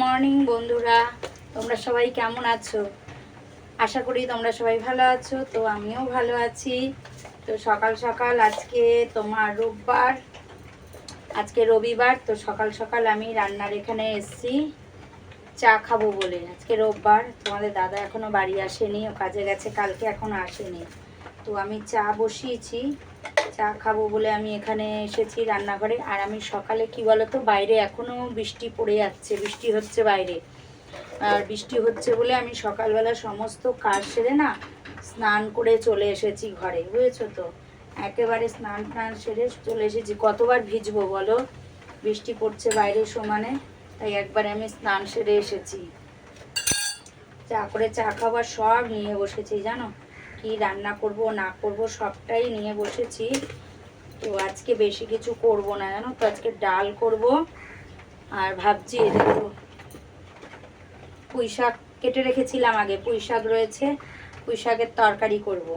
Morning বন্ধুরা। তোমরা সবাই কেমন আছো? আশা করি তোমরা সবাই ভালো আছো, তো আমিও ভালো আছি। তো সকাল সকাল আজকে তোমার রোববার, আজকে রবিবার, তো সকাল সকাল আমি রান্নার এখানে এসেছি। চা খাব বলে, আজকে রোববার। তোমাদের দাদা এখনও বাড়ি আসেনি, ও কাজে গেছে, কালকে এখনও আসেনি। তো আমি চা বসিয়েছি। চা খাব বলে আমি এখানে এসেছি রান্নাঘরে। আর আমি সকালে কি বলতো, বাইরে এখনও বৃষ্টি পড়ে যাচ্ছে, বৃষ্টি হচ্ছে বাইরে। আর বৃষ্টি হচ্ছে বলে আমি সকালবেলা সমস্ত কাজ সেরে না স্নান করে চলে এসেছি ঘরে, বুঝেছ তো? একেবারে স্নান টান সেরে চলে এসেছি। কতবার ভিজবো বলো? বৃষ্টি পড়ছে বাইরে সমানে, তাই একবারে আমি স্নান সেরে এসেছি। চা করে চা খাবার সব নিয়ে বসেছি, জানো? কি রান্না করব, না করব, সবটাই নিয়ে বসেছি। তো আজকে বেশি কিছু করব না, জানো তো? আজকে ডাল করব আর ভাবছি দেখো, পুঁই শাক কেটে রেখেছিলাম আগে, পুঁই শাক রয়েছে, পুঁই শাকের তরকারি করব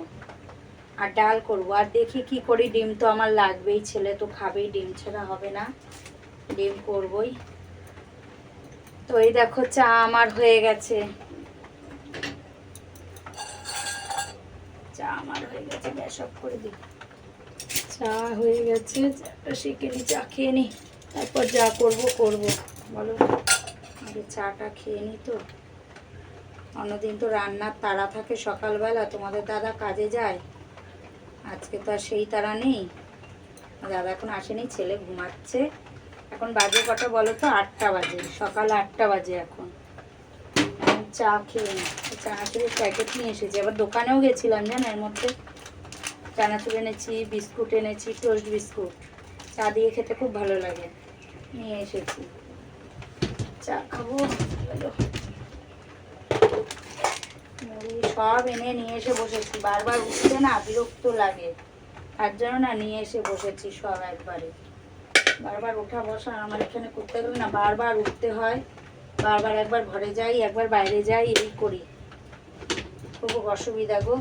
আর ডাল করব। আর দেখি কি করি, ডিম তো আমার লাগবেই, ছেলে তো খাবেই, ডিম ছাড়া হবে না। ডিম করবই। তো এই দেখো, চা আমার হয়ে গেছে চা গেছে গ্যাস করে দিই। চা হয়ে গেছে চাটা শিখে নি, চা খেয়ে নি। তারপর যা করব করব। বলো। আগে চাটা খেয়ে নি তো। অন্যদিন তো রান্নার তাড়া থাকে সকালবেলা, তোমাদের দাদা কাজে যায়। আজকে তো আর সেই তাড়া নেই। দাদা এখন আসেনি, ছেলে ঘুমাচ্ছে। এখন বাজে কটা বলো তো? আটটা বাজে, সকাল আটটা বাজে এখন। চা খেয়ে নি। চানাচুরের প্যাকেট নিয়ে এসেছি। আবার দোকানেও গেছিলাম জানো এর মধ্যে? চানাচুর এনেছি, বিস্কুট এনেছি, টোস্ট বিস্কুট। চা দিয়ে খেতে খুব ভালো লাগে। নিয়ে এসেছি। চা খাব। মুড়ি সব এনে নিয়ে এসে বসেছি। বারবার উঠতে না বিরক্ত লাগে। তার জন্য না নিয়ে এসে বসেছি সব একবারে। বারবার ওঠা বসা আমার এখানে করতে গেলে না বারবার উঠতে হয়। বারবার একবার ঘরে যাই, একবার বাইরে যাই, এই করি। খুব অসুবিধা গো।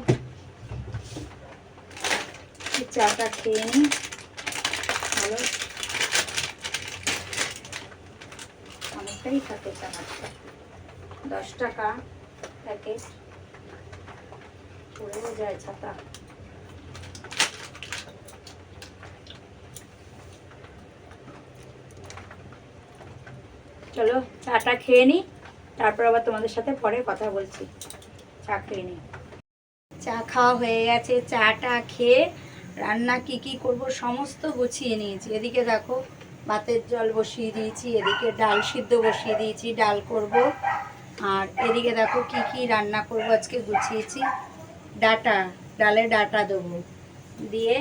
চাটা খেয়ে নিই। ভালো। অনেকটাই থাকে চানাচটা দশ টাকা প্যাকেট। পড়েও যায় ছাতা চলো চাটা খেয়ে নিই, তারপর আবার তোমাদের সাথে পরে কথা বলছি। চা খেয়ে নিই। চা খাওয়া হয়ে গেছে, চাটা খেয়ে রান্না কি কি করব সমস্ত গুছিয়ে নিয়েছি। এদিকে দেখো ভাতের জল বসিয়ে দিয়েছি, এদিকে ডাল সিদ্ধ বসিয়ে দিয়েছি, ডাল করব। আর এদিকে দেখো কি কি রান্না করব আজকে গুছিয়েছি। ডাটা, ডালে ডাটা দেবো। দিয়ে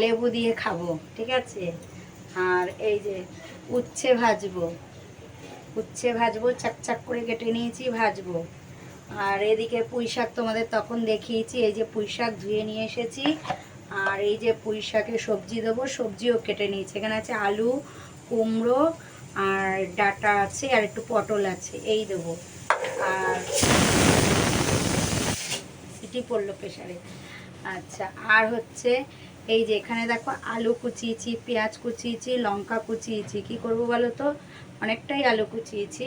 লেবু দিয়ে খাব, ঠিক আছে? আর এই যে উচ্ছে ভাজবো উচ্ছে ভাজবো, চাকচাক করে কেটে নিয়েছি, ভাজবো। আর এদিকে পুঁই শাক তোমাদের তখন দেখিয়েছি, এই যে পুঁই শাক ধুয়ে নিয়ে এসেছি। আর এই যে পুঁই শাকে সবজি দেবো, সবজিও কেটে নিয়েছি। এখানে আছে আলু, কুমড়ো আর ডাটা আছে আর একটু পটল আছে, এই দেবো। আর সিটি পড়ল প্রেশারে আচ্ছা আর হচ্ছে এই যে এখানে দেখো আলু কুচিয়েছি, পেঁয়াজ কুচিয়েছি, লঙ্কা কুচিয়েছি। কি করব বলো তো? অনেকটাই আলু কুচিয়েছি,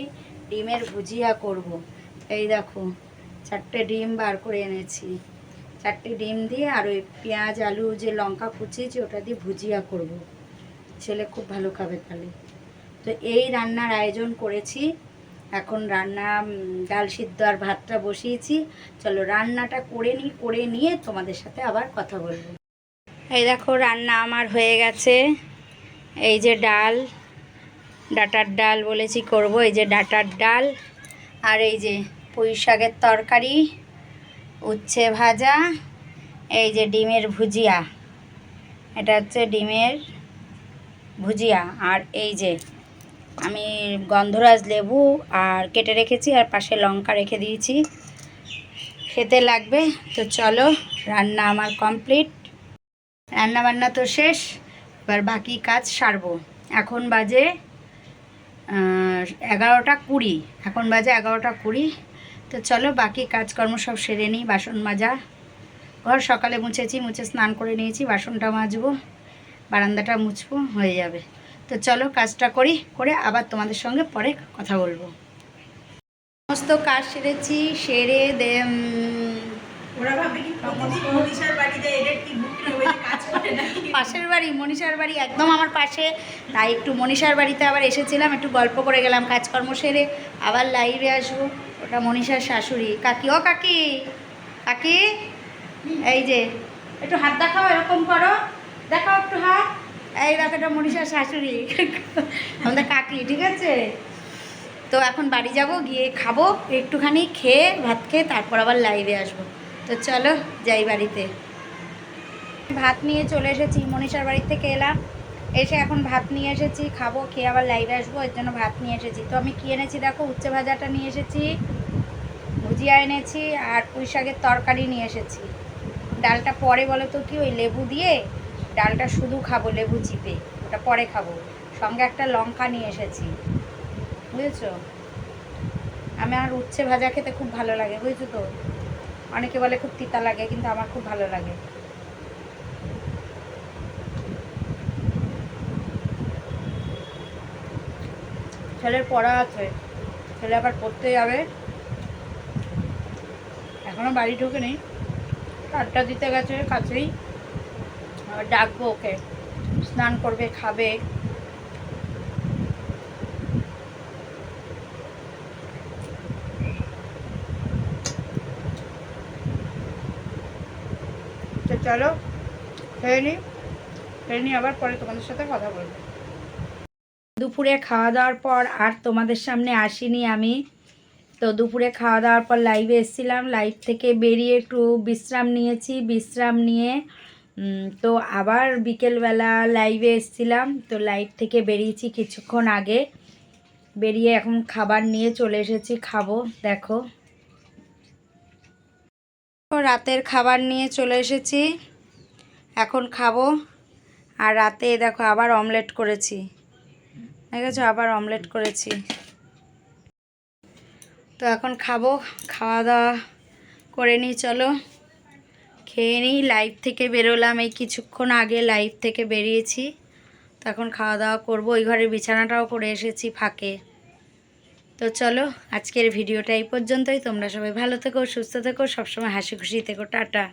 ডিমের ভুজিয়া করব। এই দেখো, চারটে ডিম বার করে এনেছি। চারটে ডিম দিয়ে আর ওই পেঁয়াজ, আলু, যে লঙ্কা কুচিয়েছি ওটা দিয়ে ভুজিয়া করব। ছেলে খুব ভালো খাবে তাহলে। তো এই রান্নার আয়োজন করেছি। এখন রান্না ডাল সিদ্ধ আর ভাতটা বসিয়েছি। চলো রান্নাটা করে নিই করে নিয়ে তোমাদের সাথে আবার কথা বলব। এই দেখো, রান্না আমার হয়ে গেছে। এই যে ডাল, ডাটার ডাল বলেছি করব। এই যে ডাটার ডাল আর এই যে পুঁই শাকের তরকারি। উচ্ছে ভাজা, এই যে ডিমের ভুজিয়া। এটা হচ্ছে ডিমের ভুজিয়া। আর এই যে আমি গন্ধরাজ লেবু আর কেটে রেখেছি আর পাশে লঙ্কা রেখে দিয়েছি। খেতে লাগবে, তো চলো রান্না আমার কমপ্লিট। রান্না বান্না তো শেষ, এবার বাকি কাজ সারবো। এখন বাজে এগারোটা কুড়ি। এখন বাজে এগারোটা কুড়ি। তো চলো বাকি কাজকর্ম সব সেরে নিই, বাসন মাজা। ঘর সকালে মুছেছি, মুছে স্নান করে নিয়েছি, বাসনটা মাজবো, বারান্দাটা মুছবো, হয়ে যাবে। তো চলো কাজটা করি, করে আবার তোমাদের সঙ্গে পরে কথা বলব। সমস্ত কাজ সেরেছি, সেরে ওরা ভাবে কি প্রতিদিন মনীষার বাড়িতে এদের কি কাজ করে নাকি? পাশের বাড়ি, মনীষার বাড়ি একদম আমার পাশে। তাই একটু মনীষার বাড়িতে আবার এসেছিলাম, একটু গল্প করে গেলাম কাজকর্ম সেরে। আবার লাইভে আসব, ওটা মনীষার শাশুড়ি। কাকি, ও কাকি কাকি, এই যে, একটু হাত দেখাও, এরকম করো। দেখাও একটু হাত। এই দেখো, এটা মনীষার শাশুড়ি। আমাদের কাকি, ঠিক আছে? তো এখন বাড়ি যাব, গিয়ে খাব, একটুখানি খেয়ে, ভাত খেয়ে, তারপর আবার লাইভে আসব। তো চলো, যাই বাড়িতে। ভাত নিয়ে চলে এসেছি, মনীষার বাড়ি থেকে এলাম। এসে এখন ভাত নিয়ে এসেছি, খাব, খেয়ে আবার লাইভে আসব, এর জন্য ভাত নিয়ে এসেছি। তো আমি কী এনেছি দেখো, উচ্ছে ভাজাটা নিয়ে এসেছি, ভুজিয়া এনেছি, আর পুঁই শাকের তরকারি নিয়ে এসেছি। ডালটা পরে বলো তো কি, ওই লেবু দিয়ে? ডালটা শুধু খাব লেবু চিপে, ওটা পরে খাব। সঙ্গে একটা লঙ্কা নিয়ে এসেছি, বুঝেছ? আমি আর উচ্ছে ভাজা খেতে খুব ভালো লাগে, বুঝেছ তো? অনেকে বলে খুব তিতা লাগে, কিন্তু আমার খুব ভালো লাগে। ছেলের পড়া আছে, ছেলে আবার পড়তে যাবে। এখনও বাড়ি ঢুকেনি আড্ডা দিতে গেছে কাছেই। ডাকবো ওকে, স্নান করবে, খাবে। চলো, খেয়ে নিই খেয়ে নিই আবার পরে তোমাদের সাথে কথা বলব। দুপুরে খাওয়া দাওয়ার পর আর তোমাদের সামনে আসিনি আমি। তো দুপুরে খাওয়া দাওয়ার পর লাইভে এসেছিলাম। লাইভ থেকে বেরিয়ে একটু বিশ্রাম নিয়েছি, বিশ্রাম নিয়ে তো আবার বিকেলবেলা লাইভে এসেছিলাম। তো লাইভ থেকে বেরিয়েছি কিছুক্ষণ আগে। বেরিয়ে এখন খাবার নিয়ে চলে এসেছি, খাব, দেখো। রাতের খাবার নিয়ে চলে এসেছি। এখন খাব। আর রাতে দেখো আবার অমলেট করেছি। ঠিক আছে আবার অমলেট করেছি। তো এখন খাব। খাওয়া দাওয়া করে নিই, চলো। খেয়ে নিই। লাইভ থেকে বেরোলাম। এই কিছুক্ষণ আগে লাইভ থেকে বেরিয়েছি। তো এখন খাওয়া দাওয়া করব। ওই ঘরের বিছানাটাও করে এসেছি ফাঁকে। তো চলো, আজকের ভিডিওটা এই পর্যন্তই। তোমরা সবাই ভালো থেকো, সুস্থ থেকো, সবসময় হাসি খুশি থেকো। টাটা।